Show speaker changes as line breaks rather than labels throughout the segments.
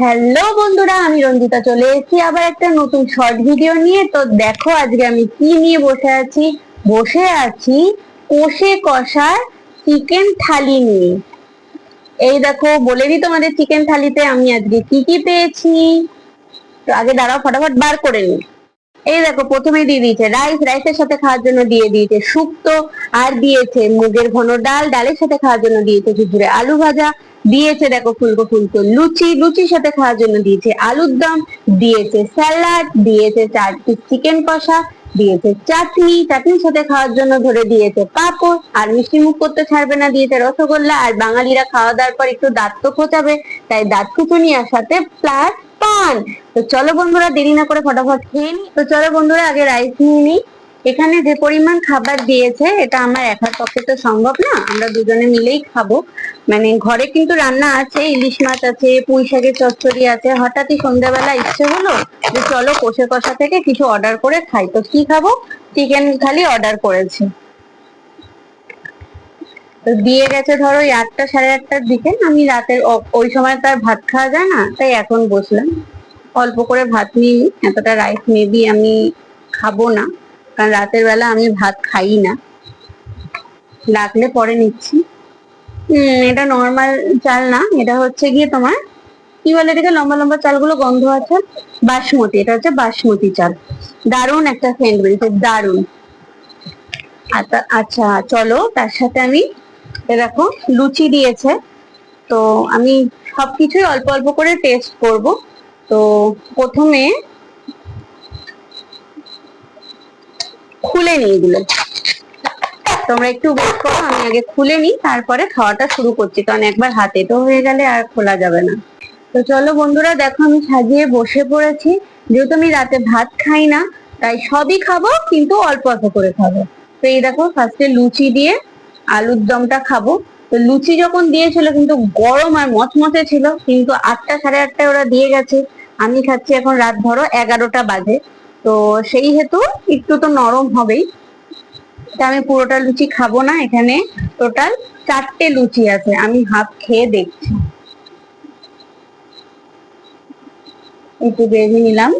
Hello বন্ধুরা, আমি রঞ্জিতা চলে এসেছি আবার একটা নতুন শর্ট ভিডিও নিয়ে। তো দেখো আজকে আমি কি নিয়ে বসে আছি? বসে আছি কষে কষার চিকেন থালি নিয়ে। এই দেখো, বলে দিই তোমাদের চিকেন থালিতে আমি আজকে কি কি পেয়েছি? তো আগে দাঁড়াও, ফটাফট বার করে নিই। এই দেখো প্রথমে দিয়ে দিয়েছে রাইস রাইসের সাথে খাওয়ার জন্য দিয়ে দিয়েছে শুক্তো, আর দিয়েছে মুগের ঘন ডাল, ডালের সাথে খাওয়ার জন্য দিয়েছে খিচুড়ি আলু ভাজা, দিয়েছে দেখো ফুলকো ফুলকো লুচি, লুচির সাথে খাওয়ার জন্য দিয়েছে আলুর দম, দিয়েছে স্যালাড, দিয়েছে চার পিস চিকেন কষা, দিয়েছে চাটনি, চাটনির সাথে খাওয়ার জন্য ধরে দিয়েছে পাঁপড়, আর মিষ্টি মুখ করতে ছাড়বে না, দিয়েছে রসগোল্লা, আর বাঙালিরা খাওয়া দাওয়ার পর একটু দাঁত তো খোঁচাবে, তাই দাঁত খুঁচুনি আর সাথে প্লাস পান। তো চলো বন্ধুরা, দেরি না করে ফটাফট খেয়ে নি। তো চলো বন্ধুরা, আগে রাইস নিয়ে নিই এখানে যে পরিমাণ খাবার দিয়েছে, এটা আমার একার পক্ষে তো সম্ভব না। আমরা দুজনে মিলেই খাব। মানে ঘরে কিন্তু রান্না আছে, ইলিশ মাছ আছে, পুঁই শাকের চচ্চড়ি আছে। হঠাৎই সন্ধ্যাবেলা ইচ্ছে হলো যে চলো কষে কষা থেকে কিছু অর্ডার করে খাই। তো কি খাব? চিকেন খালি অর্ডার করেছি। তো দিয়ে গেছে ধরো ওই আটটা সাড়ে আটটার দিকে, আমি রাতের ওই সময় তার ভাত খাওয়া যায় না, তাই এখন বসলাম। অল্প করে ভাত নিই এতটা রাইস মেবি আমি খাব না, কারণ রাতের বেলা আমি ভাত খাই না। লাগলে পরে নিচ্ছি। এটা নর্মাল চাল না, এটা হচ্ছে গিয়ে তোমার, কি বলে এটাকে, লম্বা লম্বা চালগুলো গন্ধ আছে? বাসমতি, এটা হচ্ছে বাসমতি চাল। দারুণ একটা সেন্ট বেরিয়েছে দারুণ। আচ্ছা আচ্ছা চলো, তার সাথে আমি এ দেখো, লুচি দিয়েছে। তো আমি সবকিছুই অল্প অল্প করে টেস্ট করব। তো প্রথমে খুলে নিই এগুলো। তোমরা একটু ওয়েট করো, আমি আগে খুলে নিই, তারপরে খাওয়াটা শুরু করছি, কারণ একবার হাতে তো হয়ে গেলে আর খোলা যাবে না। তো চলো বন্ধুরা, দেখো আমি সাজিয়ে বসে পড়েছি। যেহেতু আমি রাতে ভাত খাই না, তাই সবই খাব, কিন্তু অল্প অল্প করে খাব। তো এই দেখো ফার্স্টে লুচি দিয়ে আলুর দমটা খাব। তো লুচি যখন দিয়েছিল কিন্তু গরম আর মচমচে ছিল, কিন্তু আটটা সাড়ে আটটায় ওরা দিয়ে গেছে। আমি খাচ্ছি এখন রাত ধরো এগারোটা বাজে। তো সেই হেতু একটু তো নরম হবেই। তা আমি পুরোটা লুচি খাব না, এখানে টোটাল চারটে লুচি আছে। আমি হাফ খেয়ে দেখছি। একটু গ্রেভি নিলাম।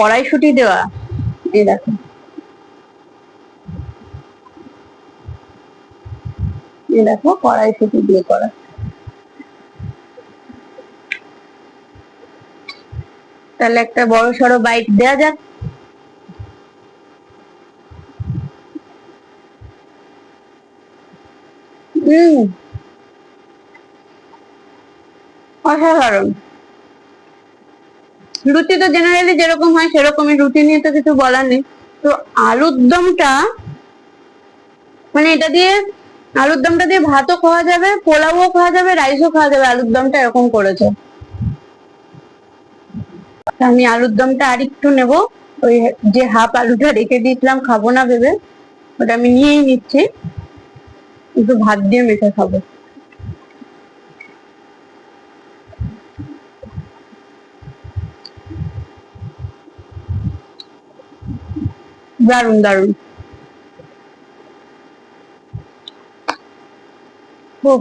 কড়াইশুটি দেওয়া। এই দেখো। এই দেখো, কড়াইশুটি দিয়ে করা। তাহলে একটা বড় সড়ো বাইট দেওয়া যাক। হুম। অসাধারণ। রুটি তো জেনারেলি যেরকম হয় সেরকমই, রুটি নিয়ে তো কিছু বলার নেই। তো আলুর দমটা মানে এটা দিয়ে আলুর দমটা দিয়ে ভাতও খাওয়া যাবে পোলাও খাওয়া যাবে রাইসও খাওয়া যাবে, আলুর দমটা এরকম করেছে। আমি আলুর দমটা আরেকটু নেব। ওই যে হাফ আলুটা রেখে দিয়েছিলাম, খাব না ভেবে। ওটা আমি নিয়েই নিচ্ছি। একটু ভাত দিয়ে মেখে খাব। দারুণ দারুণ খুব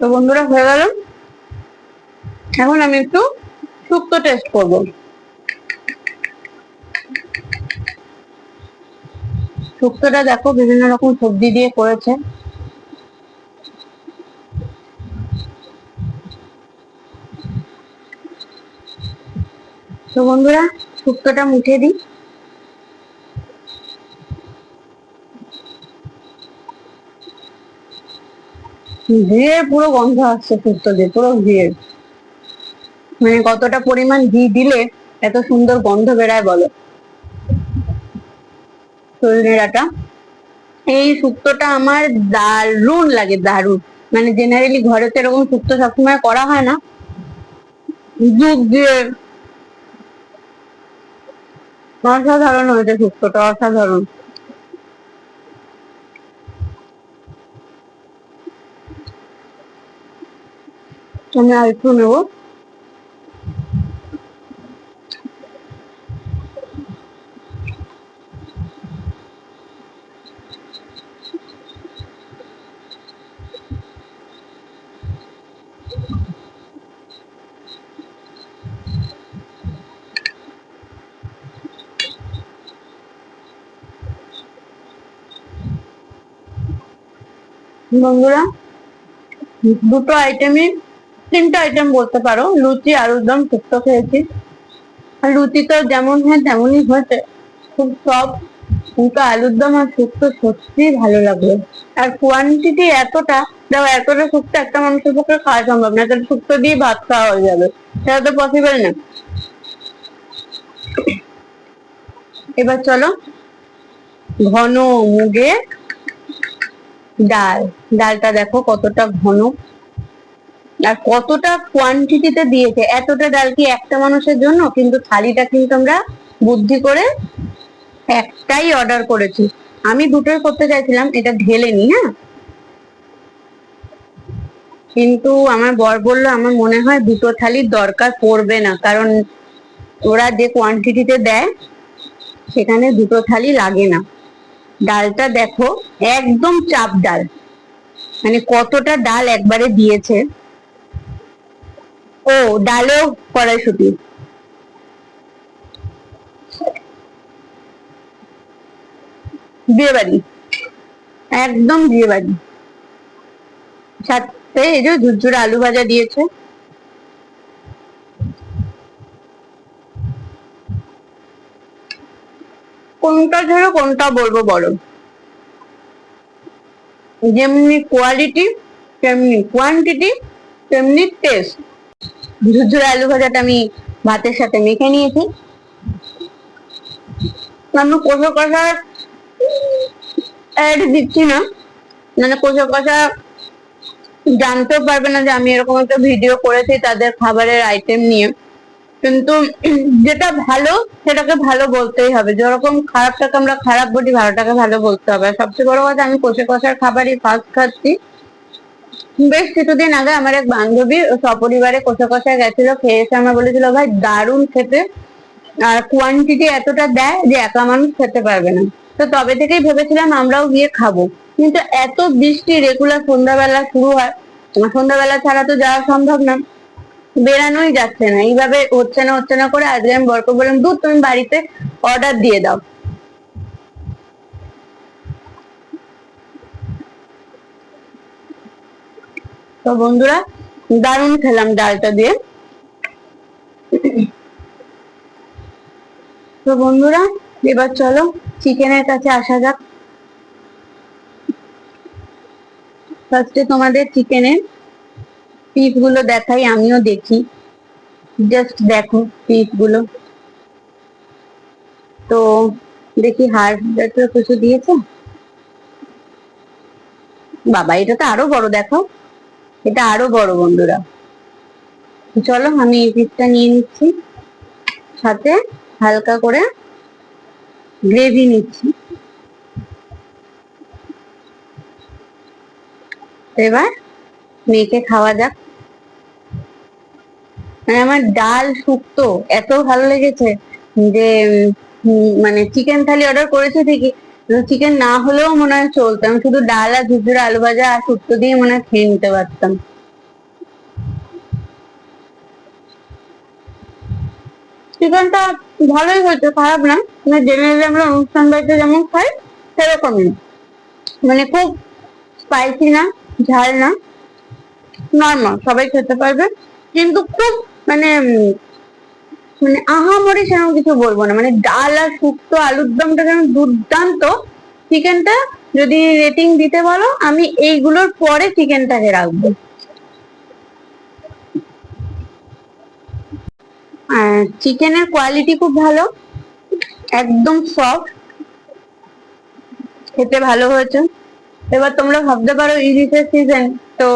তো বন্ধুরা হয়ে গেল এখন আমি একটু শুক্তো টেস্ট করব। শুক্তোটা দেখো, বিভিন্ন রকম সবজি দিয়ে করেছে। তো বন্ধুরা শুক্তোটা মুখে দিই। ঘিয়ের পুরো গন্ধ আসছে শুক্তো দিয়ে, পুরো ঘিয়ের। মানে কতটা পরিমাণ ঘি দিলে এত সুন্দর গন্ধ বেরায় বলো? সজনে ডাঁটা এই শুক্তোটা আমার দারুণ লাগে, দারুণ। মানে জেনারেলি ঘরে তো এরকম শুক্তো সবসময় করা হয় না। দুধ দিয়ে অসাধারণ হয়েছে শুক্তোটা, অসাধারণ। আমি আর একটু নেব। বন্ধুরা, দুটো আইটেমই তিনটা আইটেম বলতে পারো। লুচি, আলুর দম শুক্তো খেয়েছি। আর লুচি তো যেমন হয়, তেমনই হয়েছে। খুব সব কিন্তু আলুর দম আর শুক্তো সত্যি ভালো লাগল। আর কোয়ান্টিটি এতটা, দেখো, এতটা শুক্তো একটা মানুষের পক্ষে খাওয়া সম্ভব না। তাহলে শুক্তো দিয়ে ভাত খাওয়া হয়ে যাবে। সেটা তো পসিবল না। এবার চলো, ঘন মুগের ডাল। ডালটা দেখো কতটা ঘন। আর কতটা কোয়ান্টিটিতে দিয়েছে। এতটা ডাল কি একটা মানুষের জন্য? কিন্তু থালিটা কিন্তু আমরা বুদ্ধি করে একটাই অর্ডার করেছি। আমি দুটোই করতে চাইছিলাম, এটা ঢেলে নি হ্যাঁ? কিন্তু আমার বর বলল, আমার মনে হয় দুটো থালির দরকার পড়বে না, কারণ ওরা যে কোয়ান্টিটিতে দেয়, সেখানে দুটো থালি লাগে না। ডালটা দেখো, একদম চাপ ডাল। মানে কতটা ডাল একবারে দিয়েছে। ও, ডালেও কড়াইশুটি। বিয়ে বাড়ি একদম বিয়ে বাড়ি সাথে এই যে ঝুরঝুরে আলু ভাজা দিয়েছে। কোনটা ছেড়ে কোনটা বলব বলো? যেমনি কোয়ালিটি তেমনি কোয়ান্টিটি তেমনি টেস্ট ঝুরঝুরে আলু ভাজাটা আমি ভাতের সাথে মেখে নিয়েছি। আমি কোষো কষা অ্যাড দিচ্ছি না। মানে কোষো কষা জানতেও পারবে না যে আমি এরকম একটা ভিডিও করেছি তাদের খাবারের আইটেম নিয়ে। কিন্তু যেটা ভালো, সেটাকে ভালো বলতেই হবে। যেরকম খারাপটাকে আমরা খারাপ বলি, ভালোটাকে ভালো বলতে হবে। সবচেয়ে বড় কথা, আমি কষে কষার খাবারই ফার্স্ট খাচ্ছি। বেশ কিছুদিন আগে আমার এক বান্ধবী সপরিবারে কষে কষা গেছিল, খেয়ে এসে আমার বলেছিল, ভাই, দারুণ খেতে। আর কোয়ান্টিটি এতটা দেয় যে একা মানুষ খেতে পারবে না। তো তবে থেকেই ভেবেছিলাম আমরাও গিয়ে খাব। কিন্তু এত বৃষ্টি রেগুলার সন্ধ্যাবেলা শুরু হয়। সন্ধ্যাবেলা ছাড়া তো যাওয়া সম্ভব না। বেরানোই যাচ্ছে না। এইভাবে হচ্ছে না হচ্ছে না করে আজকে আমি বরকে বললাম দূর তুমি বাড়িতে অর্ডার দিয়ে দাও। তো বন্ধুরা, দারুণ খেলাম ডালটা দিয়ে। তো বন্ধুরা, এবার চলো চিকেনের কাছে আসা যাক। ফার্স্টে তোমাদের চিকেনের পিসগুলো দেখাই, আমিও দেখি। জাস্ট দেখো পিসগুলো। তো দেখি হার জাতীয় কিছু দিয়েছে? বাবা, এটা তো আরও বড় দেখো এটা আরও বড় বন্ধুরা। চলো, আমি এই পিসটা নিয়ে নিচ্ছি। সাথে হালকা করে গ্রেভি নিচ্ছি। এবার মেখে খাওয়া যাক। মানে আমার ডাল শুক্তো, এত ভালো লেগেছে যে মানে চিকেন থালি অর্ডার করেছি ঠিকই চিকেন না হলেও মনে হয় চলতো। আমি শুধু ডাল আর ঝুরঝুরে আলু ভাজা আর শুক্তো দিয়ে মনে হয় খেয়ে নিতে পারতাম। চিকেনটা ভালোই হয়েছে, খারাপ না। মানে জেনারেলি আমরা অনুষ্ঠান বাড়িতে যেমন খাই, সেরকমই। মানে খুব স্পাইসি না, ঝাল না। নর্মাল সবাই খেতে পারবে। কিন্তু খুব মানে মানে আহামরি সেরকম কিছু বলব না। মানে ডাল আর শুক্তো আলুর দমটা যেমন দুর্দান্ত, চিকেনটা যদি রেটিং দিতে বলো, আমি এইগুলোর পরে চিকেনটাকে রাখব। চিকেনের কোয়ালিটি খুব ভালো, একদম সফট খেতে ভালো হয়েছে। এবার তোমরা ভাবতে পারো ইলিশের সিজন তো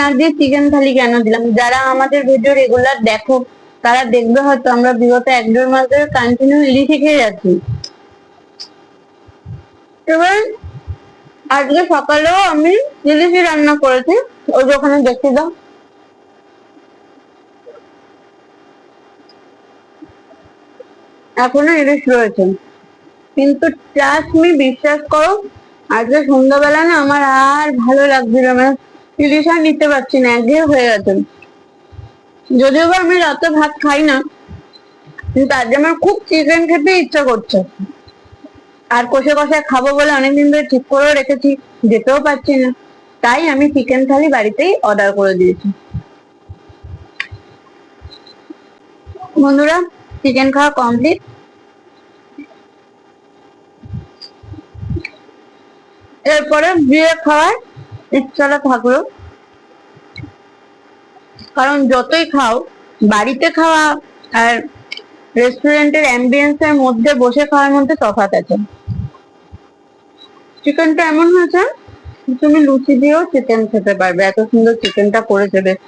না দিয়ে চিকেন থালি কেন দিলাম? যারা আমাদের ভিডিও রেগুলার দেখো, তারা দেখবে হয়তো আমরা বিগত এক দেড় মাস ধরে খেয়ে যাচ্ছি। এবার আজকে সকালেও আমি রান্না করেছি ওই ওখানে দাও। এখনও ইলিশ রয়েছে। কিন্তু ট্রাস্ট মি বিশ্বাস করো, আজকে সন্ধ্যাবেলা না আমার আর ভালো লাগছিল না। ইলিশ নিতে পারছি না, একঘেয়ে হয়ে গেছে যদিও বা আমি রাতে ভাত খাই না, কিন্তু আজকে আমার খুব চিকেন খেতে ইচ্ছা করছে। আর কষে কষে খাব বলে অনেকদিন ধরে ঠিক করেও রেখেছি, যেতেও পারছি না। তাই আমি চিকেন থালি বাড়িতেই অর্ডার করে দিয়েছি। বন্ধুরা চিকেন খাওয়া কমপ্লিট এরপরে বিয়ে খাওয়ার ইচ্ছাটা থাকল। কারণ যতই খাও, বাড়িতে খাওয়া আর রেস্টুরেন্টের অ্যাম্বিয়েন্স এর মধ্যে বসে খাওয়ার মধ্যে তফাৎ আছে। চিকেনটা এমন হয়েছে, তুমি লুচি দিয়েও চিকেন খেতে পারবে, এত সুন্দর চিকেনটা করে বেশ।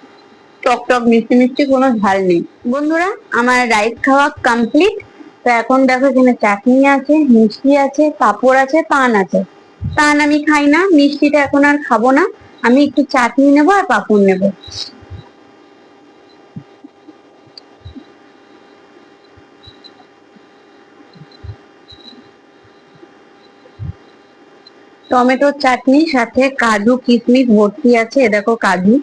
টক টক, মিষ্টি মিষ্টি, কোনো ঝাল নেই। বন্ধুরা, আমার রাইস খাওয়া কমপ্লিট তো এখন দেখো এখানে চাটনি আছে, মিষ্টি আছে, পাঁপড় আছে, পান আছে। পান আমি খাই না, মিষ্টিটা এখন আর খাব না। আমি একটু চাটনি নেব আর পাপড় নেব। টমেটোর চাটনি, সাথে কাজু কিশমিশ ভর্তি আছে। এ দেখো কাজু।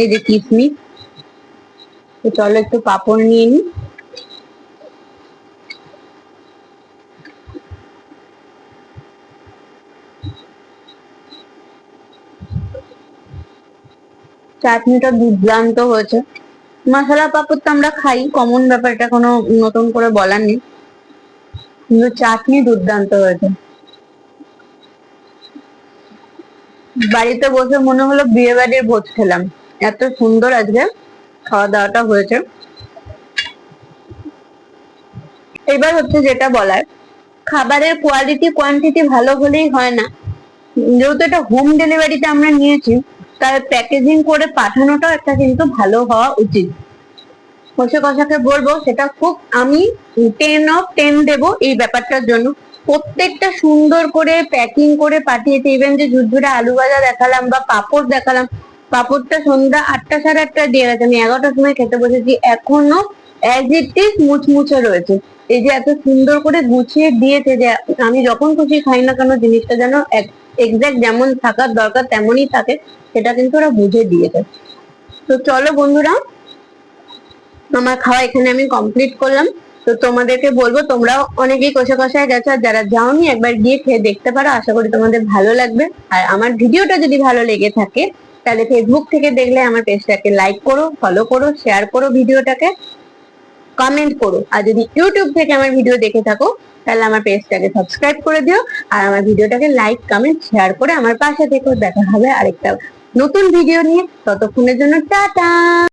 এই যে কিশমিশ চলো একটু পাপড় নিয়ে নি। চাটনিটা দুর্দান্ত হয়েছে। মশলা পাঁপড় তো আমরা খাই কমন ব্যাপারটা কোনো নতুন করে বলার নেই। কিন্তু চাটনি দুর্দান্ত হয়েছে। বাড়িতে বসে মনে হলো বিয়ে বাড়ির ভোজ খেলাম। এত সুন্দর আজকে খাওয়া দাওয়াটা হয়েছে। এবার হচ্ছে যেটা বলার, খাবারের কোয়ালিটি কোয়ান্টিটি ভালো হলেই হয় না। যেহেতু এটা হোম ডেলিভারিতে আমরা নিয়েছি তার প্যাকেজিং করে পাঠানোটাও একটা কিন্তু ভালো হওয়া উচিত। কষে কষাকে বলব, সেটা খুব আমি টেন অফ টেন দেবো এই ব্যাপারটার জন্য। প্রত্যেকটা সুন্দর করে প্যাকিং করে পাঠিয়েছে ইভেন যে ঝুরঝুরে আলু ভাজা দেখালাম বা পাপড় দেখালাম, পাপড়টা সন্ধ্যা আটটা সাড়ে আটটা দিয়ে গেছে। আমি এগারোটার সময় খেতে বসেছি, এখনও অ্যাজ ইট ইজ মুচমুচে রয়েছে। এই যে এত সুন্দর করে গুছিয়ে দিয়েছে যে আমি যখন খুশি খাই না কেন, জিনিসটা যেন এক্সাক্ট যেমন থাকার দরকার তেমনই থাকে। সেটা কিন্তু ওরা বুঝে দিয়েছে তো চলো বন্ধুরা, আমার খাওয়া এখানে আমি কমপ্লিট করলাম। তো তোমাদেরকে বলব, তোমরাও অনেকেই কষা কষায় গেছো, আর যারা যাওনি, একবার গিয়ে খেয়ে দেখতে পারো। আশা করি তোমাদের ভালো লাগবে। আর আমার ভিডিওটা যদি ভালো লেগে থাকে, তাহলে ফেসবুক থেকে দেখলে আমার পেজটাকে লাইক করো ফলো করো শেয়ার করো ভিডিওটাকে কমেন্ট করো। আর যদি ইউটিউব থেকে আমার ভিডিও দেখে থাকো, তাহলে আমার পেজটাকে সাবস্ক্রাইব করে দিও। আর আমার ভিডিওটাকে লাইক কমেন্ট শেয়ার করে আমার পাশে থেকেও দেখা হবে আরেকটা নতুন ভিডিও নিয়ে ততক্ষণের জন্য টাটা!